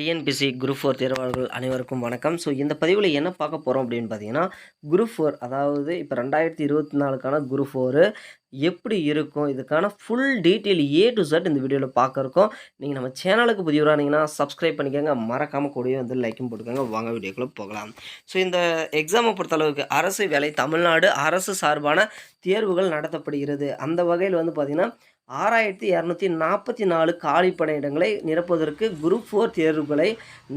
TNPSC group four தேர்வாளர்கள் அனைவருக்கும் வணக்கம். So இந்த பதிவில் என்ன பார்க்க போகிறோம் அப்படின்னு பார்த்தீங்கன்னா குரூப் ஃபோர் அதாவது இப்போ ரெண்டாயிரத்தி இருபத்தி நாலுக்கான குரூப் ஃபோரு எப்படி இருக்கும்? இதுக்கான full detail A to Z இந்த வீடியோவில் பார்க்க இருக்கோம். நீங்கள் நம்ம சேனலுக்கு புதியவரானீங்கன்னா சப்ஸ்கிரைப் பண்ணிக்கோங்க. மறக்காமல் கூடயே வந்து லைக்கும் போட்டுக்கோங்க. வாங்க வீடியோக்குள்ளே போகலாம். ஸோ இந்த எக்ஸாமை பொறுத்தளவுக்கு அரசு வேலை தமிழ்நாடு அரசு சார்பான தேர்வுகள் நடத்தப்படுகிறது. அந்த வகையில் வந்து பார்த்திங்கன்னா ஆறாயிரத்தி இரநூத்தி நாற்பத்தி நாலு காலி பணியிடங்களை நிரப்புவதற்கு குரூப் ஃபோர் தேர்வுகளை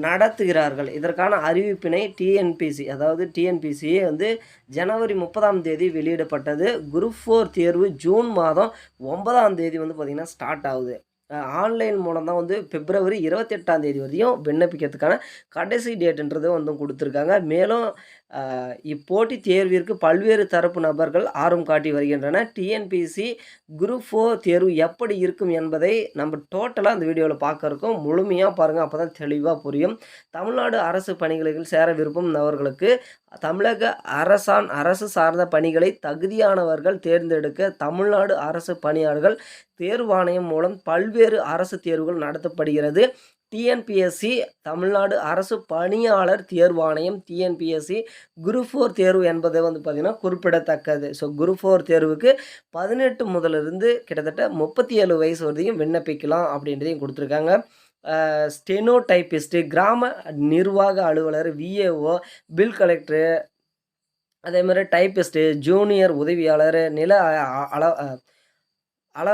நடத்துகிறார்கள். இதற்கான அறிவிப்பினை டிஎன்பிசி அதாவது டிஎன்பிசியே வந்து ஜனவரி முப்பதாம் தேதி வெளியிடப்பட்டது. குரூப் ஃபோர் தேர்வு ஜூன் மாதம் ஒன்பதாம் தேதி வந்து பார்த்திங்கன்னா ஸ்டார்ட் ஆகுது. ஆன்லைன் மூலம் தான் வந்து பிப்ரவரி இருபத்தெட்டாம் தேதி வரையும் விண்ணப்பிக்கிறதுக்கான கடைசி டேட்டுன்றது வந்து கொடுத்துருக்காங்க. மேலும் இப்போட்டி தேர்விற்கு பல்வேறு தரப்பு நபர்கள் ஆர்வம் காட்டி வருகின்றன. டிஎன்பிசி குரூப் ஃபோர் தேர்வு எப்படி இருக்கும் என்பதை நம்ம டோட்டலாக அந்த வீடியோவில் பார்க்க இருக்கோம். முழுமையாக பாருங்கள் அப்போ தான் தெளிவாக புரியும். தமிழ்நாடு அரசு பணிகளில் சேர விரும்பும் நபர்களுக்கு தமிழக அரசான் அரசு சார்ந்த பணிகளை தகுதியானவர்கள் தேர்ந்தெடுக்க தமிழ்நாடு அரசு பணியாளர்கள் தேர்வாணையம் மூலம் பல்வேறு அரசு தேர்வுகள் நடத்தப்படுகிறது. டிஎன்பிஎஸ்சி தமிழ்நாடு அரசு பணியாளர் தேர்வாணையம் டிஎன்பிஎஸ்சி குரூப் ஃபோர் தேர்வு என்பது வந்து பார்த்திங்கன்னா குறிப்பிடத்தக்கது. ஸோ குரூப் ஃபோர் தேர்வுக்கு பதினெட்டு முதலிருந்து கிட்டத்தட்ட முப்பத்தி ஏழு வயசு வரையும் விண்ணப்பிக்கலாம் அப்படின்றதையும் கொடுத்துருக்காங்க. ஸ்டெனோ டைப்பிஸ்ட்டு கிராம நிர்வாக அலுவலர் விஏஓ பில் கலெக்டரு அதே மாதிரி டைப்பிஸ்ட்டு ஜூனியர் உதவியாளர் நில அ- அள அள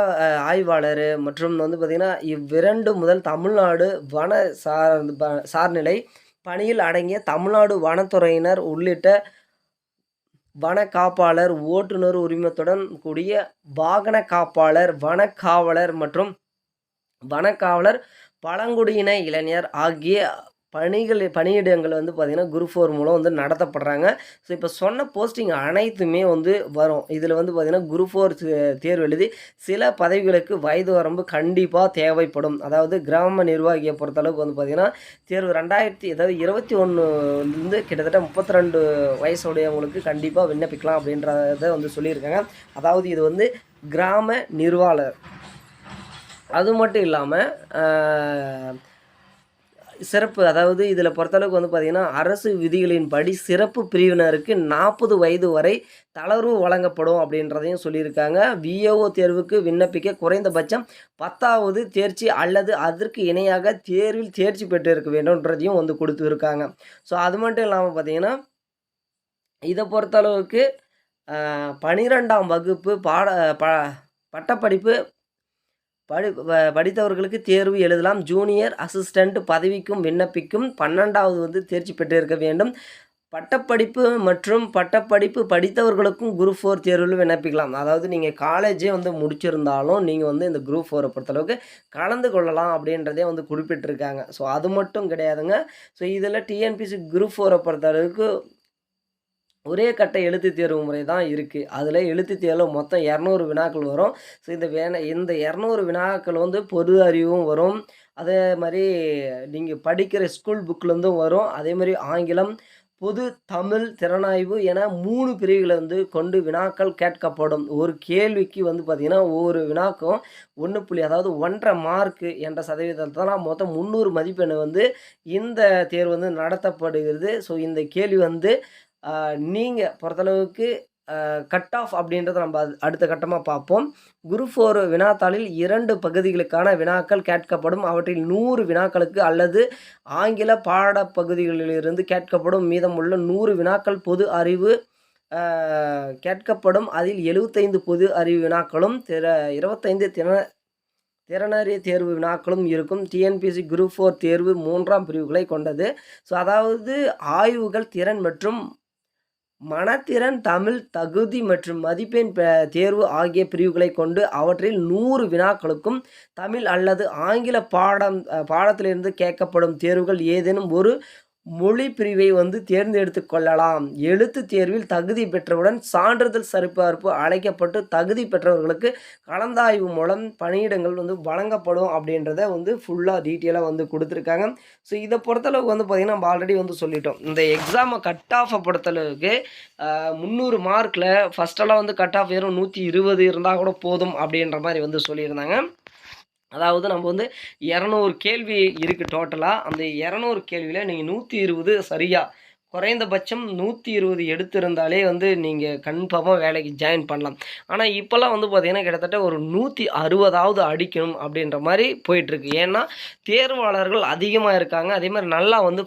ஆய்வாளர் மற்றும் வந்து பார்த்திங்கன்னா இவ்விரண்டு முதல் தமிழ்நாடு வன சார் ப- சார்நிலை பணியில் அடங்கிய தமிழ்நாடு வனத்துறையினர் உள்ளிட்ட வன காப்பாளர் ஓட்டுநர் உரிமத்துடன் கூடிய வாகன காப்பாளர் வனக்காவலர் மற்றும் வனக்காவலர் பழங்குடியின இளைஞர் ஆகிய பணிகள் பணியிடங்கள் வந்து பார்த்திங்கன்னா குரூப் ஃபோர் மூலம் வந்து நடத்தப்படுறாங்க. ஸோ இப்போ சொன்ன போஸ்டிங் அனைத்துமே வந்து வரும். இதில் வந்து பார்த்திங்கன்னா குரூப் ஃபோர் தேர்வு எழுதி சில பதவிகளுக்கு வயது வரம்பு கண்டிப்பாக தேவைப்படும். அதாவது கிராம நிர்வாகியை பொறுத்தளவுக்கு வந்து பார்த்திங்கன்னா தேர்வு ரெண்டாயிரத்தி அதாவது இருபத்தி ஒன்றுலேருந்து கிட்டத்தட்ட முப்பத்தி ரெண்டு வயசுடையவங்களுக்கு கண்டிப்பாக விண்ணப்பிக்கலாம் அப்படின்றத வந்து சொல்லியிருக்காங்க. அதாவது இது வந்து கிராம நிர்வாளர் அது மட்டும் இல்லாமல் சிறப்பு அதாவது இதில் பொறுத்தளவுக்கு வந்து பார்த்திங்கன்னா அரசு விதிகளின்படி சிறப்பு பிரிவினருக்கு நாற்பது வயது வரை தளர்வு வழங்கப்படும் அப்படின்றதையும் சொல்லியிருக்காங்க. விஏஓ தேர்வுக்கு விண்ணப்பிக்க குறைந்தபட்சம் பத்தாவது தேர்ச்சி அல்லது அதற்கு இணையாக தேர்வில் தேர்ச்சி பெற்றிருக்க வேண்டும்ன்றதையும் வந்து கொடுத்துருக்காங்க. ஸோ அது மட்டும் இல்லாமல் பார்த்திங்கன்னா இதை பொறுத்தளவுக்கு பனிரெண்டாம் வகுப்பு பாட ப பட்டப்படிப்பு படி படித்தவர்களுக்கு தேர்வு எழுதலாம். ஜூனியர் அசிஸ்டண்ட் பதவிக்கும் விண்ணப்பிக்கும் பன்னெண்டாவது வந்து தேர்ச்சி பெற்றிருக்க வேண்டும். பட்டப்படிப்பு மற்றும் பட்டப்படிப்பு படித்தவர்களுக்கும் குரூப் ஃபோர் தேர்வில் விண்ணப்பிக்கலாம். அதாவது நீங்கள் காலேஜே வந்து முடிச்சிருந்தாலும் நீங்கள் வந்து இந்த குரூப் ஃபோரை பொறுத்தளவுக்கு கலந்து கொள்ளலாம் அப்படின்றதே வந்து குறிப்பிட்டிருக்காங்க. ஸோ அது மட்டும் கிடையாதுங்க. ஸோ இதில் டிஎன்பிசி குரூப் ஃபோரை பொறுத்தளவுக்கு ஒரே கட்ட எழுத்து தேர்வு முறை தான் இருக்குது அதில் எழுத்து தேர்வில் மொத்தம் இரநூறு வினாக்கள் வரும். ஸோ இந்த வேண இந்த இரநூறு வினாக்கள் வந்து பொது அறிவும் வரும். அதே மாதிரி நீங்கள் படிக்கிற ஸ்கூல் புக்லேருந்தும் வரும். அதே மாதிரி ஆங்கிலம் பொது தமிழ் திறனாய்வு என மூணு பிரிவுகளை வந்து கொண்டு வினாக்கள் கேட்கப்படும். ஒரு கேள்விக்கு வந்து பார்த்திங்கன்னா ஒவ்வொரு வினாக்கும் ஒன்று புள்ளி அதாவது ஒன்றரை மார்க்கு என்ற சதவீதத்தில் மொத்தம் முந்நூறு மதிப்பெண் வந்து இந்த தேர்வு வந்து நடத்தப்படுகிறது. ஸோ இந்த கேள்வி வந்து நீங்கள் பொறுத்தளவுக்கு கட் ஆஃப் அப்படின்றத நம்ம அடுத்த கட்டமாக பார்ப்போம். குரூப் ஃபோர் வினாத்தாளில் இரண்டு பகுதிகளுக்கான வினாக்கள் கேட்கப்படும். அவற்றில் நூறு வினாக்களுக்கு அல்லது ஆங்கில பாடப்பகுதிகளிலிருந்து கேட்கப்படும். மீதமுள்ள நூறு வினாக்கள் பொது அறிவு கேட்கப்படும். அதில் எழுபத்தைந்து பொது அறிவு வினாக்களும் திற இருபத்தைந்து திற திறனறி தேர்வு வினாக்களும் இருக்கும். டிஎன்பிசி குரூப் ஃபோர் தேர்வு மூன்றாம் பிரிவுகளை கொண்டது. ஸோ அதாவது ஆய்வுகள் திறன் மற்றும் மனத்திறன் தமிழ் தகுதி மற்றும் மதிப்பெண் தேர்வு ஆகிய பிரிவுகளை கொண்டு அவற்றில் நூறு வினாக்களுக்கும் தமிழ் அல்லது ஆங்கில பாடம் பாடத்திலிருந்து கேட்கப்படும் தேர்வுகள் ஏதேனும் ஒரு மொழி பிரிவை வந்து தேர்ந்தெடுத்து கொள்ளலாம். எழுத்து தேர்வில் தகுதி பெற்றவுடன் சான்றிதழ் சரிபார்ப்பு அழைக்கப்பட்டு தகுதி பெற்றவர்களுக்கு கலந்தாய்வு மூலம் பணியிடங்கள் வந்து வழங்கப்படும் அப்படின்றத வந்து ஃபுல்லாக டீட்டெயிலாக வந்து கொடுத்துருக்காங்க. ஸோ இதை பொறுத்தளவுக்கு வந்து பார்த்திங்கன்னா நம்ம ஆல்ரெடி வந்து சொல்லிட்டோம். இந்த எக்ஸாமை கட் ஆஃபை பொறுத்தளவுக்கு முந்நூறு மார்க்கில் ஃபஸ்ட்டெல்லாம் வந்து கட் ஆஃப் வெறும் நூற்றி இருபது இருந்தால் கூட போதும் அப்படின்ற மாதிரி வந்து சொல்லியிருந்தாங்க. அதாவது நம்ம வந்து இரநூறு கேள்வி இருக்குது டோட்டலாக அந்த இரநூறு கேள்வியில் நீங்கள் நூற்றி இருபது சரியாக குறைந்தபட்சம் நூற்றி இருபது எடுத்திருந்தாலே வந்து நீங்கள் கன்ஃபார்மாக வேலைக்கு ஜாயின் பண்ணலாம். ஆனால் இப்போல்லாம் வந்து பார்த்திங்கன்னா கிட்டத்தட்ட ஒரு நூற்றி அறுபதாவது அடிக்கணும் அப்படின்ற மாதிரி போயிட்டுருக்கு. ஏன்னா தேர்வாளர்கள் அதிகமாக இருக்காங்க. அதே மாதிரி நல்லா வந்து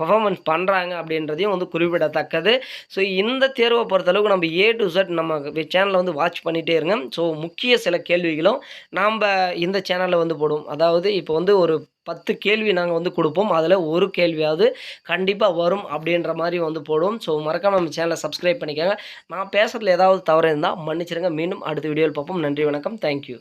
பர்ஃபார்மன்ஸ் பண்ணுறாங்க அப்படின்றதையும் வந்து குறிப்பிடத்தக்கது. ஸோ இந்த தேர்வை பொறுத்தளவுக்கு நம்ம ஏ டு செட் நம்ம சேனலில் வந்து வாட்ச் பண்ணிகிட்டே இருங்க. ஸோ முக்கிய சில கேள்விகளும் நாம் இந்த சேனலில் வந்து போடுவோம் அதாவது இப்போ வந்து ஒரு பத்து கேள்வி நாங்கள் வந்து கொடுப்போம். அதில் ஒரு கேள்வியாவது கண்டிப்பாக வரும் அப்படின்ற மாதிரி வந்து போடுவோம். ஸோ மறக்காமல் நம்ம சேனலை சப்ஸ்கிரைப் பண்ணிக்கோங்க. நான் பேசுகிறதுல ஏதாவது தவறு இருந்தால் மன்னிச்சிருங்க. மீண்டும் அடுத்த வீடியோவில் பார்ப்போம். நன்றி வணக்கம். தேங்க்யூ